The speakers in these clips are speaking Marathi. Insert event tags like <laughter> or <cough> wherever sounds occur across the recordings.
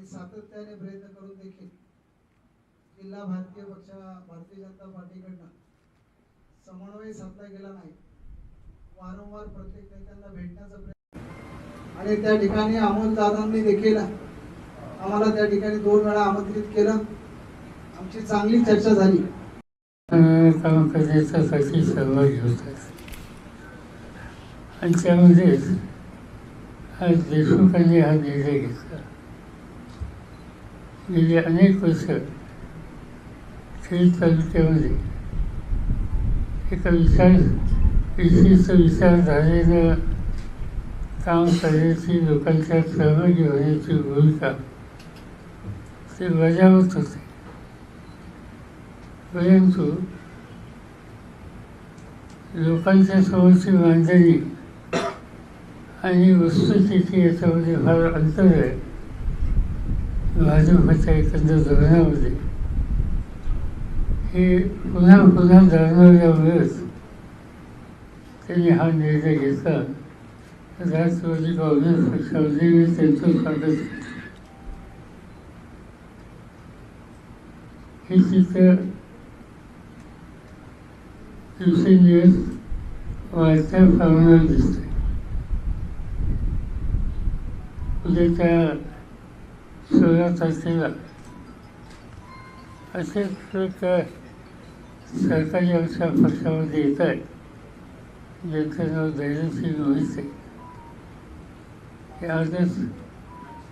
आणि सातत्याने प्रयत्न करून देखील जिल्हा भारतीय पक्षा भारतीय जनता पार्टीकडनं समन्वय साधला गेला नाही. वारंवार प्रत्येक नेत्यांना भेटण्याचा प्रयत्न आणि त्या ठिकाणी अमोल दादांनी देखील आम्हाला त्या ठिकाणी दोन वेळा आमंत्रित केलं. आमची चांगली चर्चा झाली. काम सहभागी होतात आणि त्यामध्येच आज देशमुखांनी हा निर्णय घेतला. गेली अनेक वर्ष खेड तालुक्यामध्ये एका विचार विशिष्ट विचारधारेनं काम करण्याची लोकांच्या सहभागी होण्याची भूमिका ते बजावत होते. परंतु लोकांच्या समोरची मांडणी आणि वस्तुस्थिती याच्यामध्ये फार अंतर आहे. भाजपच्या एकंदर धोरणामध्ये हे पुन्हा पुन्हा जाणवल्यामुळेच त्यांनी हा निर्णय घेतला राष्ट्रवादी काँग्रेस पक्षामध्ये मी त्यांचं स्वागत करतो हे चित्र दिवसेंदिवस वाढत्या प्रमाणात दिसते उद्याच्या सोळा तारखेला असे लोक सरकारी आमच्या पक्षामध्ये येत आहेत ज्यांचं नाव धैर्यशील मोहिते हे आजच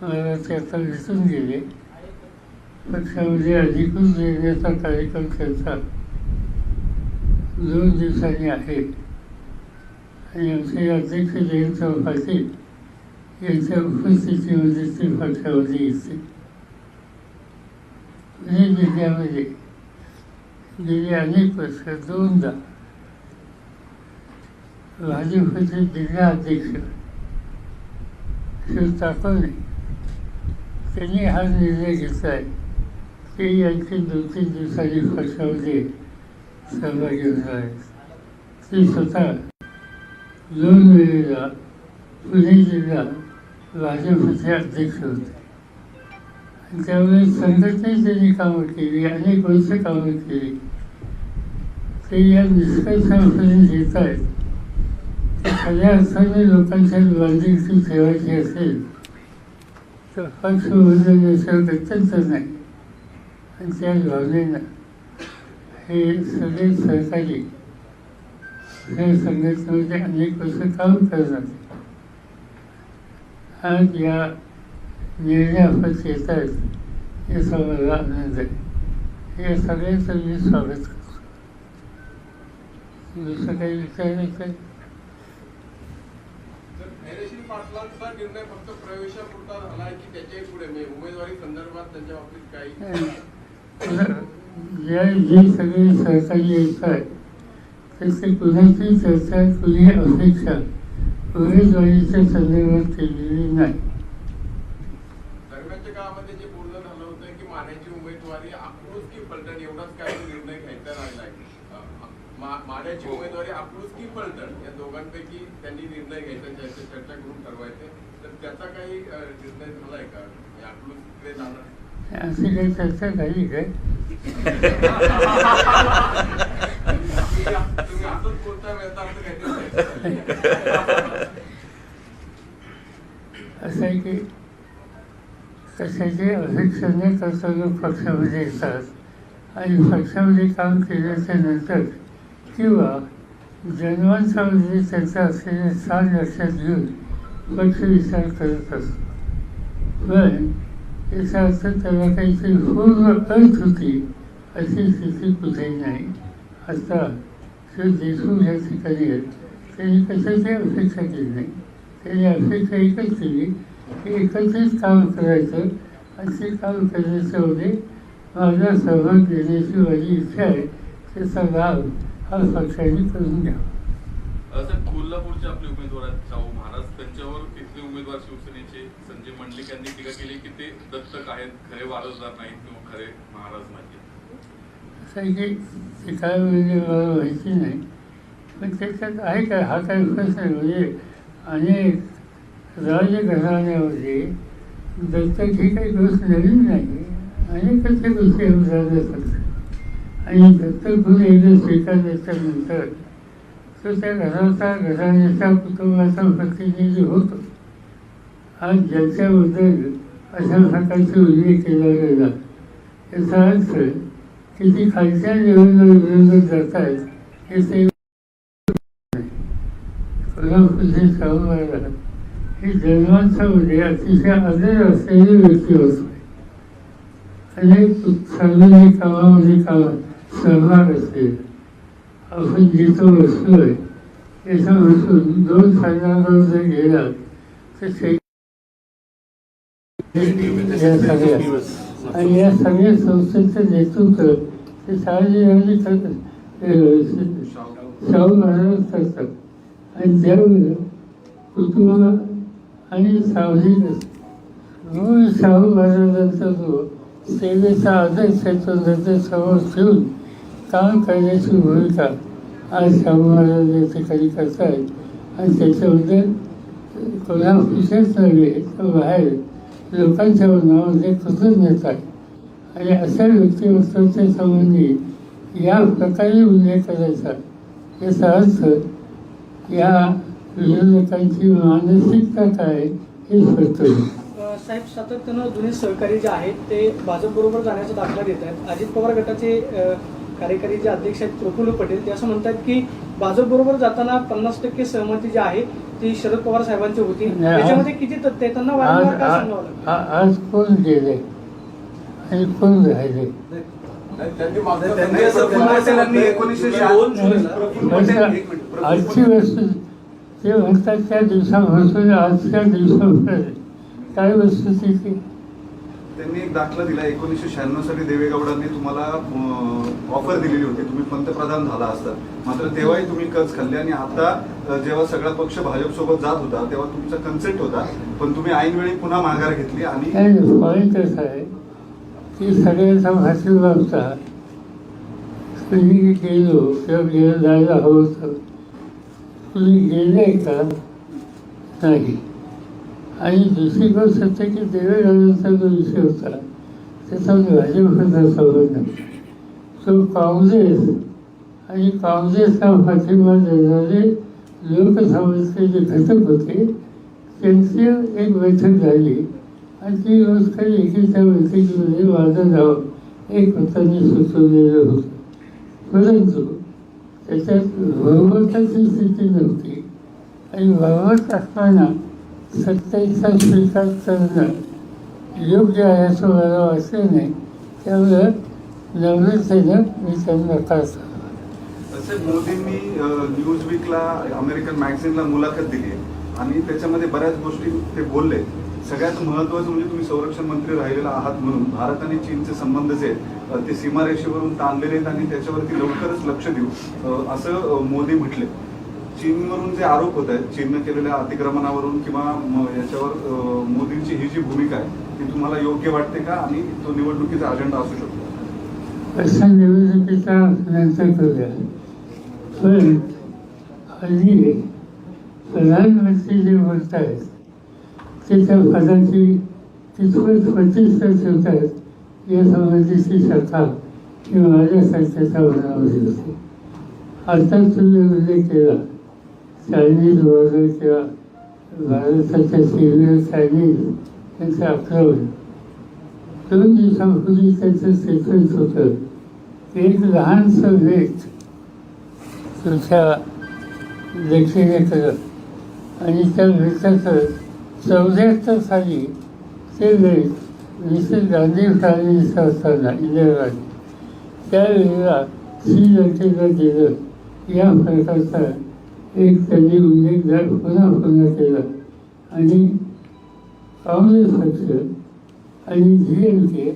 मला ते आता दिसून गेले पक्षामध्ये अधिकृत देण्याचा कार्यक्रम त्यांचा दोन दिवसांनी आहे आणि आमचे अध्यक्ष जयंतराव पाटील याच्या उपस्थितीमध्ये ते पक्षामध्ये येते पुणे जिल्ह्यामध्ये गेली अनेक वर्ष दोनदा भाजपचे जिल्हा अध्यक्ष शिव ताकवणे त्यांनी हा निर्णय घेतला आहे ते आणखी दोन तीन दिवसांनी पक्षामध्ये सहभागी होणार आहेत ते स्वतः दोन वेळेला पुणे जिल्हा भाजपचे अध्यक्ष होते. आणि त्यामुळे संघटनेत त्यांनी कामं केली अनेक वर्ष कामं केली. ते या निष्कर्षापर्यंत येत आहेत खऱ्या अर्थाने लोकांच्या बांधिलकी ठेवायची असेल तर पक्ष बदलण्याचं अत्यंत नाही. आणि त्या भावनेनं हे सगळे सहकारी या संघटनेमध्ये अनेक वर्ष काम करतात आज या येत आहेत आनंद आहे सगळ्यांचं मी स्वागत करतो दुसरं काही विचारायचं आहे तर धैर्यशील पाटलांचा निर्णय फक्त प्रवेशापुरता झाला आहे की त्याच्याही पुढे? म्हणजे उमेदवारी संदर्भात त्यांच्या बाबतीत काही? जे सगळे सहकारी येत आहेत त्याचे कुणाची चर्चा कुणी अपेक्षा उमेदवारीच्या संदर्भात केलेली नाही. दरम्यानच्या काळामध्ये जे बोलणं झालं होतं की मान्याची उमेदवारी अकलूज की पलटण एवढाच काही निर्णय घ्यायचा राहिला आहे. मा- मान्याची उमेदवारी अकलूज की पलटण या दोघांपैकी त्यांनी निर्णय घ्यायचा ज्याची चर्चा करून ठरवायचे. तर त्याचा काही निर्णय झालाय का? अकलूजकडे जाणार? अशी काही चर्चा झाली काय? तुम्ही असंच असं काहीतरी असं आहे की कशाची अपेक्षा न लोक पक्षामध्ये येतात आणि पक्षामध्ये काम केल्याच्यानंतर किंवा जन्मांच्यामध्ये त्यांचा असलेले स्थान लक्षात घेऊन पक्ष विचार करत असतो. पण याचा अर्थ त्याला काहीतरी पूर्ण अर्थ होती अशी स्थिती कुठेही नाही. आता श्री देशमुख या ठिकाणी आहेत त्यांनी कशाची अपेक्षा केली नाही? त्यांनी अपेक्षा एकच केली की एकत्रित काम करायचं आणि ते काम करण्याच्यामध्ये माझा सहभाग देण्याची माझी इच्छा आहे त्याचा लाभ हा पक्षाने करून घ्यावा साहेब कोल्हापूरचे आपले उमेदवार आहेत शाहू महाराज. त्यांच्यावर तिथले उमेदवार शिवसेनेचे संजय मंडलिक यांनी टीका केली की ते दत्तक आहेत खरे वारसदार नाहीत किंवा खरे महाराज नाहीत. असं ते काय म्हणजे मला माहिती नाही. पण त्याच्यात आहे काय हा काही प्रश्न म्हणजे अनेक राजघराण्यामध्ये दत्तक दत्ताची काही गोष्ट नवीन नाही. अनेक गोष्टी होत झाल्या आणि दत्तक एकदा स्वीकारल्याच्यानंतर तो त्या घराचा घराण्याचा कुटुंबाचा प्रतिनिधी होतो. आज ज्याच्याबद्दल अशा प्रकारचे उल्लेख केला गेला याचा अर्थ की ती खालच्या लेवलला विरोधात जात आहेत हे ते कोल्हापूरचे शाहू महाराज ही जन्मांच्यामध्ये अतिशय आदर असलेली व्यक्ती होते अनेक सार्वजनिक कामामध्ये काम सहभाग असेल आपण जिथं बसलोय याचा बसून दोन साधनांवर जर गेला तर सगळ्या आणि या सगळ्या संस्थेचं नेतृत्व ते सार्वजनिक शाहू महाराज करतात आणि त्यामुळे कुटुंबाला आणि सावलीक असते मूळ शाहू महाराजांचा जो सेवेचा आदर्श त्याच्यासमोर ठेवून काम करण्याची भूमिका आज शाहू महाराज या ठिकाणी करतायत आणि त्याच्याबद्दल कोल्हापूरच्याच नव्हे तर बाहेर लोकांच्या मनामध्ये कृतज्ञता आहे. आणि अशा व्यक्तिमत्वाच्या संबंधी या प्रकारे उल्लेख करायचा याचा अर्थ या विरोधकांची मानसिकता काय हे अ, साहेब सातत्यानं जुने सहकारी जे आहेत ते भाजपबरोबर जाण्याचा दाखला देत आहेत. अजित पवार गटाचे कार्यकारी जे अध्यक्ष आहेत प्रफुल्ल पटेल ते असं म्हणतात की भाजपबरोबर जाताना पन्नास टक्के सहमती जी आहे ती शरद पवार साहेबांची होती. त्याच्यामध्ये किती तथ्य आहे त्यांना वारंवार काय सांगावं लागतं? आ- आज कोण गेले? आणि कोण राहिले? बस आजची वस्तू ते म्हणतात त्या दिवसापासून आजच्या दिवसापर्यंत काय वस्तुस्थिती त्यांनी एक दाखला दिला एकोणीसशे शहाण्णव साली देवेगौडांनी तुम्हाला ऑफर दिलेली होती. तुम्ही पंतप्रधान झाला असता. मात्र तेव्हाही तुम्ही कच खाल्ले आणि आता जेव्हा सगळा पक्ष भाजपसोबत जात होता तेव्हा तुमचा कन्सेंट होता. पण तुम्ही ऐनवेळी पुन्हा माघार घेतली आणि असं आहे की सगळ्याचा भाषण तुम्ही गेलो किंवा गेलं जायला हवं होतं. तुम्ही गेले का? नाही. आणि दुसरी गोष्ट असते की देवेगडाचा जो विषय होता त्याचा भाजपचा संबंध तो काँग्रेस आणि काँग्रेसला पाठिंबा देणारे लोकसभेचे जे घटक होते. त्यांची एक बैठक झाली. आणि ती व्यवस्था एकीच्या बैठकीमध्ये माझं नाव एक मताने सुचवलेलं होतं. परंतु त्याच्यात भगवताची स्थिती नव्हती. आणि भगवत असताना सत्तेचा स्वीकार करणं योग्य आहे असं मला वाटलं नाही. त्यामुळे नम्रतेनं मी त्यांना काढतो तसे मोदींनी न्यूज वीकला अमेरिकन मॅगझिनला मुलाखत दिली. आणि त्याच्यामध्ये बऱ्याच गोष्टी ते बोलले. सगळ्यात महत्वाचं म्हणजे तुम्ही संरक्षण मंत्री राहिलेला आहात म्हणून भारत आणि चीनचे संबंध जे आहेत ते सीमारेषेवरून ताणलेले आहेत आणि त्याच्यावरती लवकरच लक्ष देऊ असं मोदी म्हटले. चीनवरून जे आरोप होत आहेत चीननं केलेल्या अतिक्रमणावरून किंवा याच्यावर मोदींची ही जी भूमिका आहे ती तुम्हाला योग्य वाटते का? आणि तो निवडणुकीचा अजेंडा असू शकतो. निवडणुकीचा नंतर करूया. पण हल्ली प्रधानमंत्री जे बोलत आहेत ते त्या पदाची पंचवीस प्रतिष्ठा ठेवत आहेत या संबंधीची शंका ही माझ्या संस्थेच्या मनामध्ये होती आता तुम्ही उल्लेख केला चायनीज वॉर्डर किंवा भारताच्या सिव्हिल चायनीज यांचं आक्रमण. दोन दिवसांपूर्वी त्यांचं स्टेटमेंट होतं एक लहानसं वेट तुमच्या दक्षिणेकडं आणि त्या वेटाचं चौऱ्याहत्तर साली ते वेळेस मिसेस गांधी फॅमिलीचं असताना इंदिरा गांधी त्यावेळेला श्रीलंकेला गेलं. या प्रकारचा एक त्यांनी उल्लेख जर पुन्हा पुन्हा केला. आणि काँग्रेस पक्ष आणि डी एम के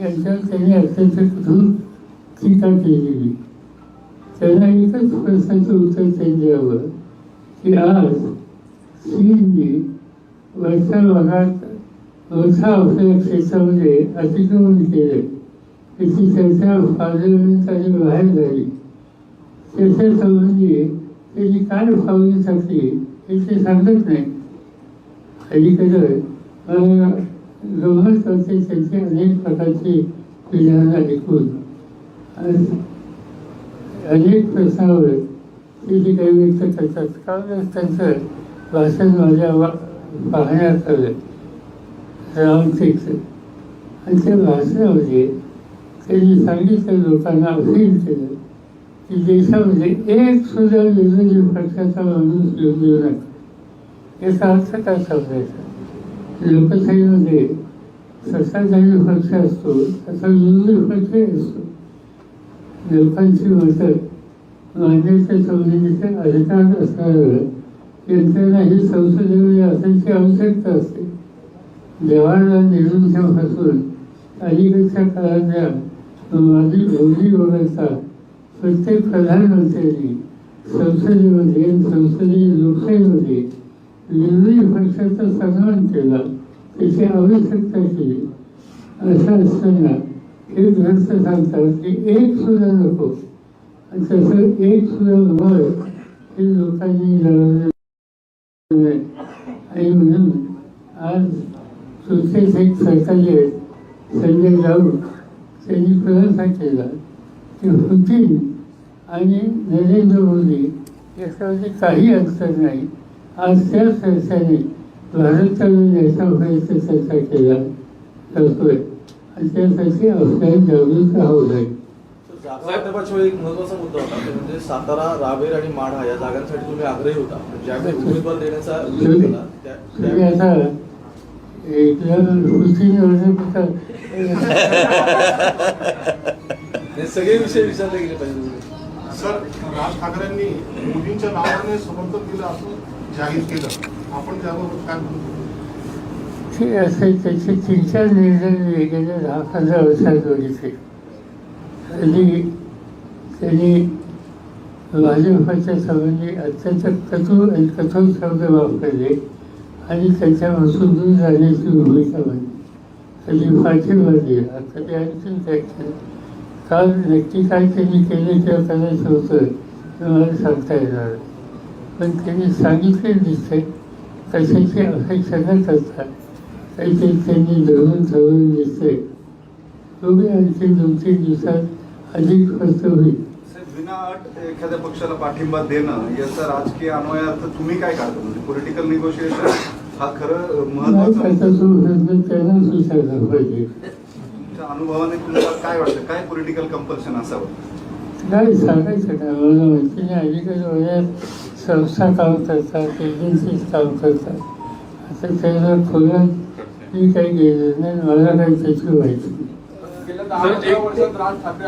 यांच्यावर त्यांनी अत्यंत कठोर टीका केलेली. त्यांना एकच प्रश्नाचं उत्तर त्यांनी द्यावं की आज चीनने वरच्या भागात मोठ्या औषध क्षेत्रामध्ये अतिक्रमण केले. त्याची चर्चा पार्लमेंट आणि बाहेर झाली त्याच्यासंबंधी त्यांनी काय पावली टाकली हे ते सांगत नाही. अलीकडं मला गमत होते त्यांची अनेक प्रकारचे विधानं ऐकून. अनेक प्रश्नावर ते जे काही व्यक्त करतात कारण त्यांचं भाषण माझ्या वा पाहण्यात आलं रामटेकचं आणि ते भाषण होते त्यांनी सांगितलं लोकांना अपील केलं की देशामध्ये एक सुद्धा निर्णय पक्षाचा माणूस येऊ नका याचा अर्थ काय समजायचा लोकशाहीमध्ये सत्ताधारी पक्ष असतो त्याचा विरोधी पक्षही असतो लोकांची मतं मांडण्याच्या संबंधीचे अधिकार असणारं यंत्रणा ही संसदेमध्ये असायची आवश्यकता असते. जवाहरलाल नेहरूंच्यापासून अलीकडच्या काळातल्या माझी मोदी वगळता प्रत्येक प्रधानमंत्र्यांनी संसदेमध्ये संसदीय लोकशाहीमध्ये निर्णय पक्षाचा सन्मान केला त्याची आवश्यकता केली. असं असताना हे ग्रंथ सांगतात की एक सुद्धा नको. तसं एक सुद्धा मत हे लोकांनी आणि म्हणून आज सुशेष एक सरकारी आहेत संजय राऊत त्यांनी खुलासा केला. की पुतीन आणि नरेंद्र मोदी याच्यामध्ये काही अंतर नाही. आज त्या चर्चेने भारताने न्यायचा व्हायचा चर्चा केला. करतोय आणि त्यासाठी आपल्याला जागृत राहावं लागेल वेळी एक महत्त्वाचा मुद्दा होता तो म्हणजे सातारा रावेर आणि माढा या जागांसाठी तुम्ही आग्रही होता. ज्यावेळी उमेदवार देण्याचा केला त्या- तुम्ही आता हे सगळे विषय विचारले गेले पाहिजे सर राज ठाकरेंनी मोदींच्या नावाने समर्थन दिलं असं जाहीर केलं. आपण त्याबाबत काय म्हणतो ते असे त्याचे तीन चार निर्णय गेल्या दहा पंधरा वर्षात बघितले. त्यांनी त्यांनी भाजपच्या संबंधी अत्यंत कठोर आणि कठोर शब्द वापरले आणि त्याच्यापासून दूर जाण्याची भूमिका म्हणजे कधी पाठिंबा दिला कधी आणखीन काय काल? नक्की काय त्यांनी केलं किंवा करायचं होतं हे मला सांगता येणार पण त्यांनी सांगितले दिसते कशाची अपेक्षा न करता काहीतरी त्यांनी धरून ठरवून दिसते तुम्ही आणखी दोन तीन दिवसात अधिक स्पष्ट होईल. विनाअट एखाद्या पक्षाला पाठिंबा देणं याचा राजकीय अन्वयार्थ तुम्ही काय काढता? म्हणजे पॉलिटिकल निगोशिएशन हा खरं नाही महत्त्वाचा पाहिजे. तुमच्या अनुभवाने तुम्हाला काय वाटतं? काय पॉलिटिकल कंपल्शन असावं? काय सांगायचं काय नाही अलीकडे वयात संस्था काम करतात एजन्सीज काम करतात. आता त्याला खोल्यात मी काही गेलं नाही मला काही त्याची माहिती नाही. गेल्या दहा वर्षात राज ठाकरे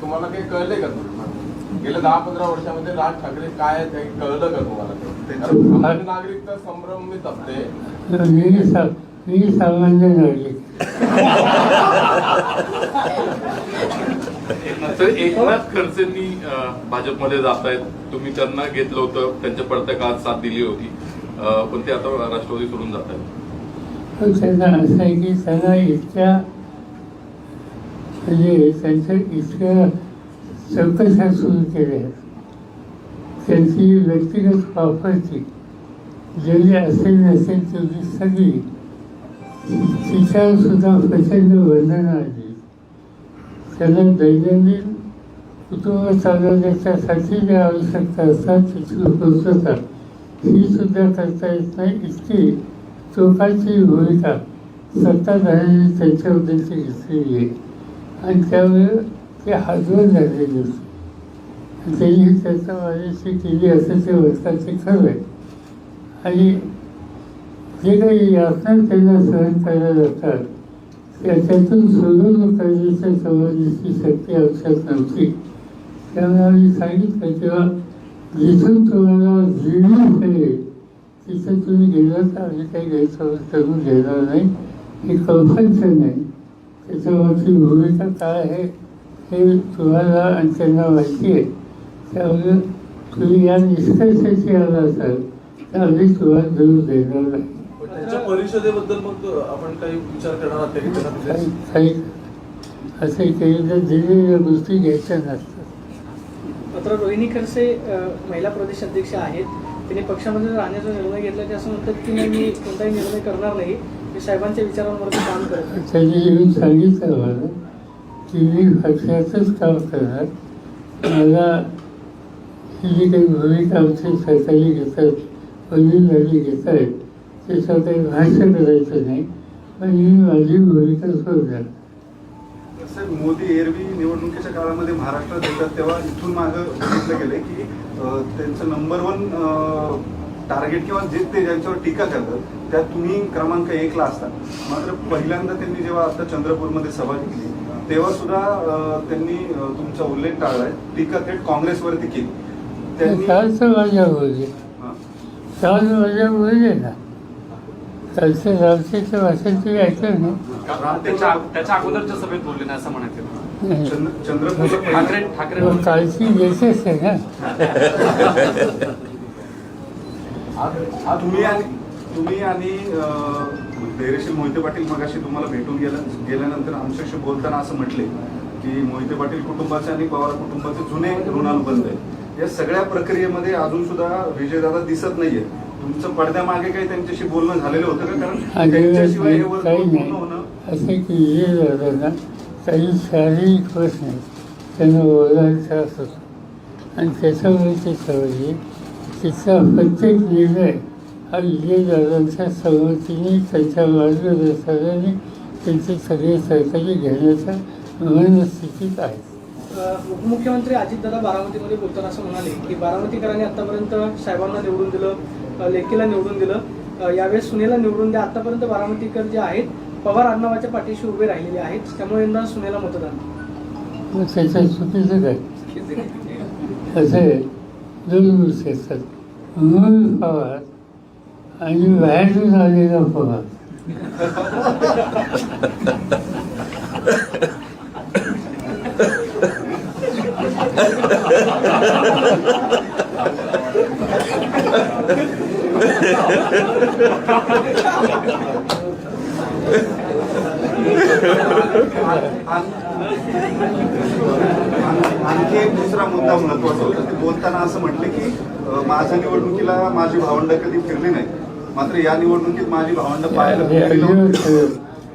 तुम्हाला काही कळले का तुम्हाला गेल्या दहा पंधरा वर्षामध्ये राज ठाकरे काय काही कळलं का तुम्हाला? आपली नागरिकता संभ्रमित असते. मी सा मी सामान्य नागरिक तर एकनाथ खडसेंनी भाजपमध्ये जात आहेत. तुम्ही त्यांना घेतलं होतं. त्यांच्या पडत्या काळात साथ दिली होती. पण ते आता राष्ट्रवादी सोडून जात आहेत. त्यांना असं आहे की त्यांना इतक्या म्हणजे त्यांच्या इतक्या चौकशा सुरू केल्या आहेत त्यांची व्यक्तिगत प्रॉपर्टी जरी असेल नसेल तरी सगळी तिच्यावर सुद्धा प्रचंड बंधनं आली. त्यांना दैनंदिन कुटुंब चालवण्याच्यासाठी ज्या आवश्यकता असतात त्याची पूर्तता ही सुद्धा करता येत नाही. इतकी टोकाची भूमिका सत्ताधाऱ्यांनी त्यांच्याबद्दलची घेतलेली आहे. आणि त्यामुळे ते हातवर झालेले असते त्यांनी त्याचा माझ्याशी केली असं ते वर्षाचे खरं आहे. आणि जे काही यातना त्यांना सहन करायला जातात त्याच्यातून सोडून करण्याच्या संबंधीची शक्ती आवश्यक नव्हती. त्यामुळे आम्ही सांगितलं तेव्हा जिथून तुम्हाला जीवन आहे तिथं तुम्ही गेलं तर आम्ही काही गैरसमज करून घेणार नाही. हे कल्पनचं नाही. त्याच्यावरची भूमिका काय आहे हे तुम्हाला आणि त्यांना माहिती आहे त्यामुळे तुम्ही या निष्कर्षाची आला असाल तर आम्ही तुम्हाला जरूर देणार नाही त्यांच्या परिषदेबद्दल मग आपण काही विचार करणार आहात काही तिथे- काही असे केलेल्या दिलेल्या गोष्टी घ्यायच्या नसतात मात्र रोहिणी खडसे महिला प्रदेश अध्यक्ष आहेत. त्यांनी पक्षामध्ये राहण्याचा निर्णय घेतला ते असं म्हणतात की नाही मी कोणताही निर्णय करणार नाही. मी साहेबांच्या विचारांवरती काम करत त्याची येऊन सांगितलं मला की मी पक्षाचंच काम करणार. मला ही जी काही भूमिका आमची सरकारी घेतात वडीलधारी घेत आहेत त्याच्यावर काही भाष्य करायचं नाही. पण मी माझी भूमिका सोडणार. साहेब मोदी एरवी निवडणुकीच्या काळामध्ये महाराष्ट्रात येतात तेव्हा इथून मागं बघितलं गेलं की त्यांचं नंबर वन टार्गेट किंवा जे ते ज्यांच्यावर टीका करतात त्यात तुम्ही क्रमांक एकला असता. मात्र पहिल्यांदा त्यांनी जेव्हा आता चंद्रपूरमध्ये सभा घेतली तेव्हा सुद्धा त्यांनी तुमचा उल्लेख टाळलाय टीका थेट काँग्रेसवरती केली. त्यांनी हां. कालचं रामचेचं भाषण तुम्ही ऐकलं ना त्याच्या त्याच्या अगोदरच्या सभेत बोलले नाही असं म्हणायचं. नाही. चंद्र- ठाकरे ठाकरे कालची आहे ना. तुम्ही आणि तुम्ही आणि अं, धैर्यशील मोहिते पाटील मगाशी तुम्हाला भेटून गेल्या गेल्यानंतर आमच्याशी बोलताना असं म्हटले की मोहिते पाटील कुटुंबाचे आणि पवार कुटुंबाचे जुने ऋणानुबंध आहे या सगळ्या प्रक्रियेमध्ये अजून सुद्धा विजयदादा दिसत नाहीये. तुमचं पडद्यामागे काही त्यांच्याशी बोलणं झालेलं होतं का? कारण आणि त्यांच्याशिवाय हे काही पूर्ण नाही. होणं असे की हे दादांना काही शारीरिक प्रश्न आहेत. त्यांना बोलायला त्रास होतो आणि त्याच्यामुळे ते ठरवले तिचा प्रत्येक निर्णय हा विजयदादांच्या संमतीने त्यांच्या मार्गदर्शनाने त्यांचे सगळे सहकारी घेण्याच्या मनस्थितीत आहेत अ, उपमुख्यमंत्री अजितदादा बारामतीमध्ये बोलताना असं म्हणाले की बारामतीकरांनी आतापर्यंत साहेबांना निवडून दिलं लेकीला निवडून दिलं. यावेळेस सुनेला निवडून द्या. आतापर्यंत बारामतीकर जे आहेत पवार आडनावाच्या पाठीशी उभे राहिलेले आहेत. त्यामुळे यंदा सुनेला मतदान. चुकीचं काय असे असतात पवार आणि बाहेरून आलेला पवार. आण- <laughs> आणखी एक दुसरा मुद्दा महत्त्वाचा होता. ते बोलताना असं म्हटले की माझ्या निवडणुकीला माझी भावंड कधी फिरली नाही मात्र या निवडणुकीत माझी भावंड पाहायला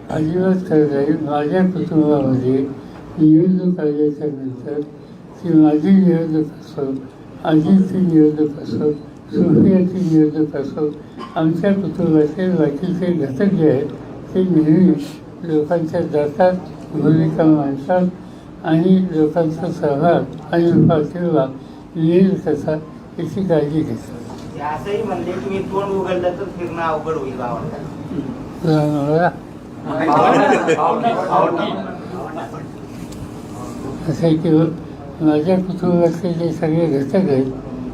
अजिबात नाही माझ्या कुटुंबामध्ये निवडणूक आल्याच्यानंतर ती माझी निवडणूक असो अजितची निवडणूक असो सोफियाची निवडणूक असो आमच्या कुटुंबाचे बाकीचे घटक जे आहेत ते नेहमी लोकांच्या जातात भूमिका मांडतात आणि लोकांचा सहभाग आणि पाठिंबा येईल कसा याची काळजी घेतात. असंही म्हणले की मी तोंड उघडलं तर फिरणं अवघड होईल भावांना असं आहे की माझ्या कुटुंबातले जे सगळे घटक आहेत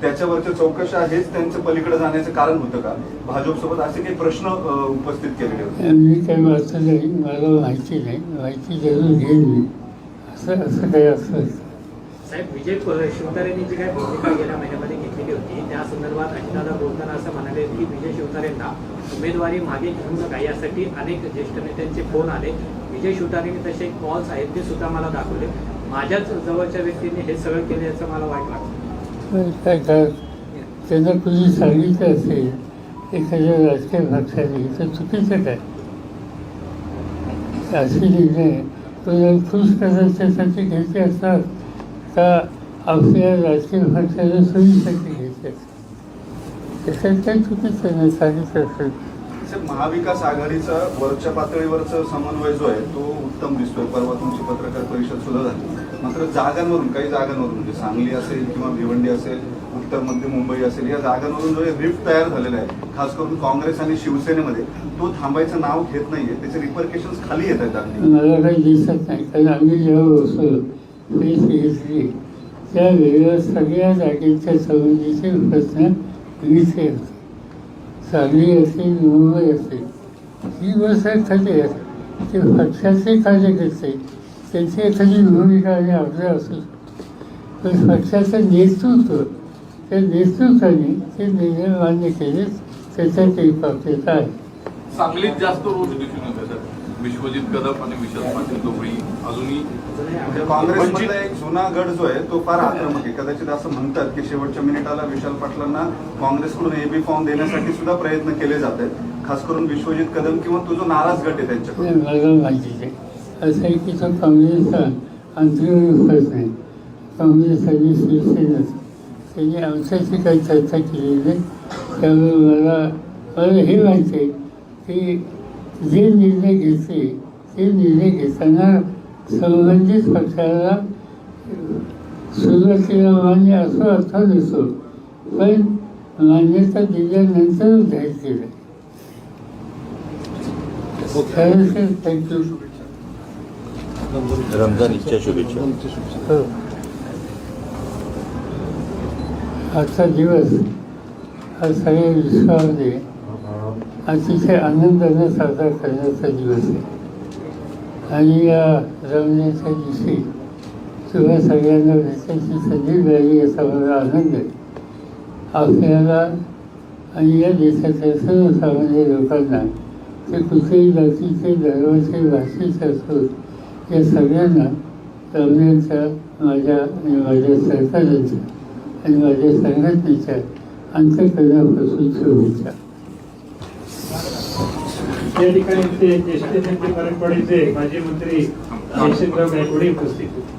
त्याच्यावरच्या चौकशा हेच त्यांचं पलीकडे जाण्याचं कारण होतं का? भाजपसोबत असे काही प्रश्न उपस्थित केलेले होते. मी काही वाचलं नाही मला माहिती नाही. माहिती जरूर घेईन मी. असं असं काही असं साहेब विजय शिवतारेंनी जी काही भूमिका गेल्या महिन्यामध्ये घेतलेली होती त्या संदर्भात अजितदादा बोलताना असं म्हणाले की विजय शिवतारेंना उमेदवारी मागे घेऊ नका. यासाठी अनेक ज्येष्ठ नेत्यांचे फोन आले. विजय शिवतारेंनी तसे कॉल्स आहेत ते सुद्धा मला दाखवले. माझ्याच जवळच्या व्यक्तींनी हे सगळं केलं याचं मला वाईट वाटतं. काय काय? त्यांना कुणी सांगितलं असेल एखाद्या राजकीय पक्षाने. तर चुकीचं काय? असे निर्णय कोणाला खुश करण्याच्यासाठी घ्यायचे असतात का आपल्या राजकीय पक्षाला सोयीसाठी घ्यायचे? असतात त्याच्यात काही चुकीचं नाही सांगितलं असेल. महाविकास आघाडीचा वरच्या पातळीवरचा समन्वय जो आहे तो उत्तम दिसतोय. परवा तुमची पत्रकार परिषद सुद्धा झाली. मात्र जागांवरून काही जागांवरून म्हणजे सांगली असेल किंवा भिवंडी असेल उत्तर मध्य मुंबई असेल या जागांवरून जो रिफ्ट तयार झालेला आहे खास करून काँग्रेस आणि शिवसेनेमध्ये तो थांबायचं नाव घेत नाहीये त्याचे रिपरकेशन खाली येत आहेत मला काही दिसत नाही कारण आम्ही जेव्हा बसलो फेस घेतली त्यावेळेला सगळ्या जागेच्या संबंधीचे प्रश्न विषय होते. सांगली असेल मुंबई असेल ही गोष्ट खरी आहे. ते पक्षाचे कार्यकर्ते त्यांची एखादी भूमिका आणि अर्ज असू शकतो पण पक्षाचं नेतृत्व त्या नेतृत्वाने ते निर्णय मान्य केले त्याच्यात एक प्राप्यता आहे. सांगलीत जास्त रोज दिसून विश्वजित कदम आणि विशाल पाटील दोघेही अजूनही म्हणजे काँग्रेसमधला एक जुना गट जो आहे तो फार आक्रमक आहे. कदाचित असं म्हणतात की शेवटच्या मिनिटाला विशाल पाटलांना काँग्रेसकडून एबी फॉर्म देण्यासाठी सुद्धा प्रयत्न केले जात आहेत. खास करून विश्वजित कदम किंवा तो जो नाराज गट आहे त्यांच्याकडून. असं आहे की तो काँग्रेसचा अंतर्गत फरक नाही. काँग्रेस आणि शिवसेना त्यांनी आमच्याशी काही चर्चा केलेली नाही. त्यामुळे मला मला हे माहिती आहे की जे निर्णय घेतले ते निर्णय घेताना संबंधित पक्षाला सुरुवातीला मान्य असो अर्थ नसतो पण मान्यता दिल्यानंतर जाहीर केलं. खरंच थँक्यू रमजान ईदच्या शुभेच्छा. हो. आजचा दिवस हा सगळ्या विश्वामध्ये अतिशय आनंदाने साजरा करण्याचा दिवस आहे. आणि या रमण्याच्या दिवशी तुम्हा सगळ्यांना भेटायची संधी मिळाली याचा मला आनंद आहे. आपल्याला आणि या देशाच्या सर्वसामान्य लोकांना ते कुठेही जातीचे धर्माचे भाषेचे असोत या सगळ्यांना रमण्याच्या माझ्या आणि माझ्या सरकारांच्या आणि माझ्या संघटनेच्या अंतकरणापासून शुभेच्छा या ठिकाणी ते ज्येष्ठ नेते परंपरेचे माजी मंत्री यशवंतराव गायकवाड उपस्थित होते.